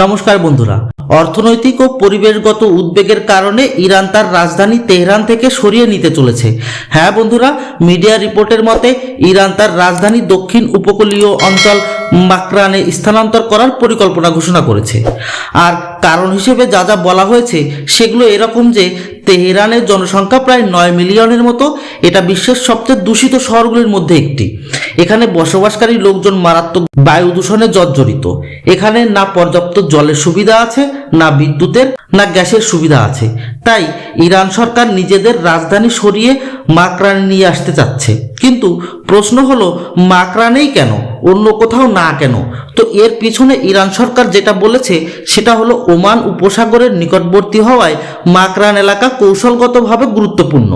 নমস্কার বন্ধুরা। অর্থনৈতিক ও পরিবেশগত উদ্বেগের কারণে ইরান তার রাজধানী তেহরান থেকে সরিয়ে নিতে চলেছে। হ্যাঁ বন্ধুরা, মিডিয়া রিপোর্টের মতে ইরান তার রাজধানী দক্ষিণ উপকূলীয় অঞ্চল মাকরানে স্থানান্তর করার পরিকল্পনা ঘোষণা করেছে। আর কারণ হিসেবে যা যা বলা হয়েছে সেগুলো এরকম যে তেহরানের জনসংখ্যা প্রায় নয় মিলিয়নের মতো। এটা বিশ্বের সবচেয়ে দূষিত শহরগুলির মধ্যে একটি। এখানে বসবাসকারী লোকজন মারাত্মক বায়ু দূষণে জর্জরিত। এখানে না পর্যাপ্ত জলের সুবিধা আছে, না বিদ্যুতের, না গ্যাসের সুবিধা আছে। তাই ইরান সরকার নিজেদের রাজধানী সরিয়ে মাকরানে নিয়ে আসতে চাচ্ছে। কিন্তু প্রশ্ন হলো, মাকরানেই কেন? অন্য কোথাও না কেন? তো এর পিছনে ইরান সরকার যেটা বলেছে, সেটা হলো ওমান উপসাগরের নিকটবর্তী হওয়ায় মাকরান এলাকা কৌশলগতভাবে গুরুত্বপূর্ণ।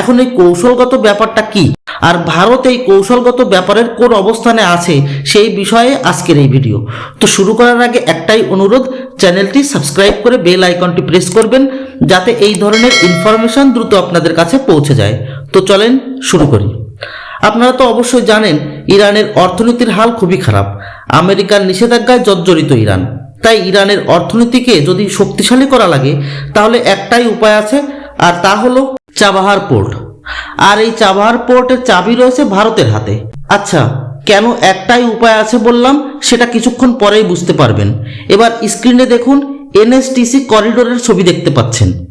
এখন এই কৌশলগত ব্যাপারটা কি? আর ভারত এই কৌশলগত ব্যাপারের কোন অবস্থানে আছে, সেই বিষয়ে আজকের এই ভিডিও। তো শুরু করার আগে একটাই অনুরোধ, চ্যানেলটি সাবস্ক্রাইব করে বেল আইকনটি প্রেস করবেন, যাতে এই ধরনের ইনফরমেশন দ্রুত আপনাদের কাছে পৌঁছে যায়। তো চলেন শুরু করি। আপনারা তো অবশ্যই জানেন, ইরানের অর্থনীতির হাল খুবই খারাপ। আমেরিকার নিষেধাজ্ঞায় জর্জরিত ইরান। তাই ইরানের অর্থনীতিকে যদি শক্তিশালী করা লাগে, তাহলে একটাই উপায় আছে, আর তা হলো চাবাহার পোর্ট। আর এই চাবাহার পোর্টের চাবি রয়েছে ভারতের হাতে। আচ্ছা কেন একটাই উপায় আছে বললাম, সেটা কিছুক্ষণ পরেই বুঝতে পারবেন। এবার স্ক্রিনে দেখুন, এনএসটিসি করিডোরের ছবি দেখতে পাচ্ছেন।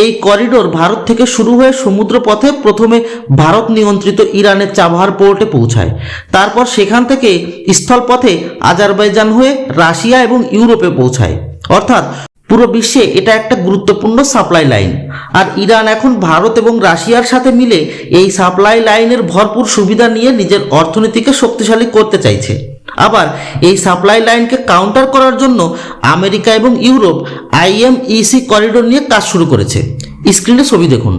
এই করিডোর ভারত থেকে শুরু হয়ে সমুদ্র পথে প্রথমে ভারত নিয়ন্ত্রিত ইরানের চাবাহার পোর্টে পৌঁছায়। তারপর সেখান থেকে স্থলপথে আজারবাইজান হয়ে রাশিয়া এবং ইউরোপে পৌঁছায়। অর্থাৎ পুরো বিশ্বে এটা একটা গুরুত্বপূর্ণ সাপ্লাই লাইন। আর ইরান এখন ভারত এবং রাশিয়ার সাথে মিলে এই সাপ্লাই লাইনের ভরপুর সুবিধা নিয়ে নিজের অর্থনীতিকে শক্তিশালী করতে চাইছে। আবার এই সাপ্লাই লাইনকে কাউন্টার করার জন্য আমেরিকা এবং ইউরোপ আইএমইসি করিডোর নিয়ে কাজ শুরু করেছে। স্ক্রিনে ছবি দেখুন।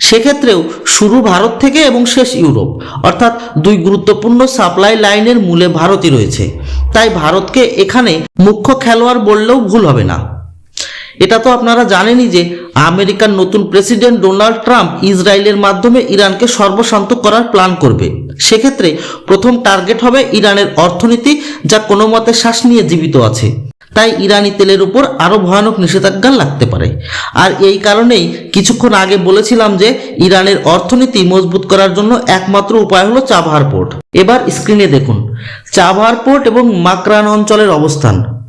সেক্ষেত্রেও শুরু ভারত থেকে এবং শেষ ইউরোপ। অর্থাৎ দুই গুরুত্বপূর্ণ সাপ্লাই লাইনের মূলে ভারতই রয়েছে। তাই ভারতকে এখানে মুখ্য খেলোয়াড় বললেও ভুল হবে না। এটা তো আপনারা জানেনই যে আমেরিকার নতুন প্রেসিডেন্ট ডোনাল্ড ট্রাম্প ইসরায়েলের মাধ্যমে ইরানকে সর্বশান্ত করার প্ল্যান করবে। সেক্ষেত্রে প্রথম টার্গেট হবে ইরানের অর্থনীতি, যা কোনো মতে শ্বাস নিয়ে জীবিত আছে। তাই ইরানি তেলের উপর আরও ভয়ানক নিষেধাজ্ঞা লাগতে পারে। আর এই কারণেই কিছুক্ষণ আগে বলেছিলাম যে, ইরানের অর্থনীতি মজবুত করার জন্য একমাত্র উপায় হলো চাবাহার পোর্ট। এবার স্ক্রিনে দেখুন চাবাহার পোর্ট এবং মাকরান অঞ্চলের অবস্থান।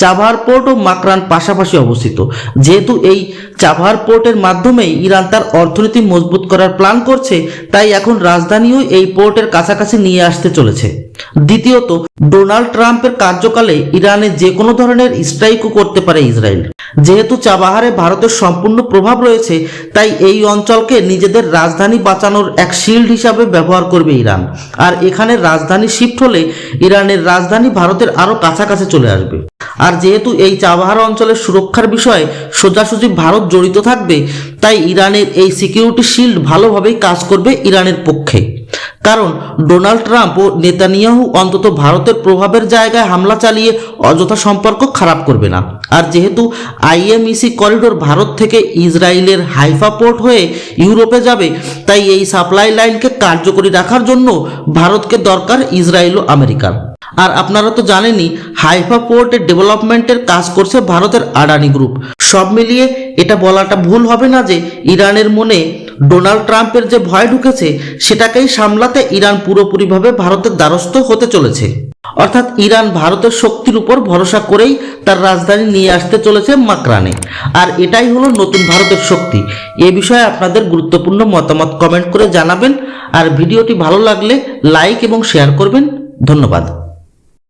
চাবাহার পোর্ট ও মাকরান পাশাপাশি অবস্থিত। যেহেতু এই চাভার পোর্টের মাধ্যমেই ইরান তার অর্থনীতি মজবুত করার প্ল্যান করছে, তাই এখন রাজধানীও এই পোর্টের কাছাকাছি নিয়ে আসতে চলেছে। দ্বিতীয়ত, ডোনাল্ড ট্রাম্পের কার্যকালে ইরানে যে কোনো ধরনের স্ট্রাইকও করতে পারে ইসরায়েল। যেহেতু চাবাহারে ভারতের সম্পূর্ণ প্রভাব রয়েছে, তাই এই অঞ্চলকে নিজেদের রাজধানী বাঁচানোর এক শিল্ড হিসাবে ব্যবহার করবে ইরান। আর এখানে রাজধানী শিফট হলে ইরানের রাজধানী ভারতের আরও কাছাকাছি চলে আসবে। আর যেহেতু এই চাবাহার অঞ্চলের সুরক্ষার বিষয়ে সোজাসুজি ভারত জড়িত থাকবে, তাই ইরানের এই সিকিউরিটি শিল্ড ভালোভাবেই কাজ করবে ইরানের পক্ষে। কারণ ডোনাল্ড ট্রাম্প ও নেতানিয়াহু অন্তত ভারতের প্রভাবের জায়গায় হামলা চালিয়ে অযথা সম্পর্ক খারাপ করবে না। আর যেহেতু আইএমইসি করিডোর ভারত থেকে ইসরায়েলের হাইফা পোর্ট হয়ে ইউরোপে যাবে, তাই এই সাপ্লাই লাইনকে কার্যকরী রাখার জন্য ভারতকে দরকার ইসরায়েল ও আমেরিকার। আর আপনারা তো জানেনই, হাইফা পোর্টের ডেভেলপমেন্টের কাজ করছে ভারতের আডানি গ্রুপ। সব মিলিয়ে এটা বলাটা ভুল হবে না যে ইরানের মনে ডোনাল্ড ট্রাম্পের যে ভয় ঢুকেছে, সেটাকেই সামলাতে ইরান পুরোপুরিভাবে ভারতের দ্বারস্থ হতে চলেছে। অর্থাৎ ইরান ভারতের শক্তির উপর ভরসা করেই তার রাজধানী নিয়ে আসতে চলেছে মাকরানে। আর এটাই হলো নতুন ভারতের শক্তি। এ বিষয়ে আপনাদের গুরুত্বপূর্ণ মতামত কমেন্ট করে জানাবেন। আর ভিডিওটি ভালো লাগলে লাইক এবং শেয়ার করবেন। ধন্যবাদ।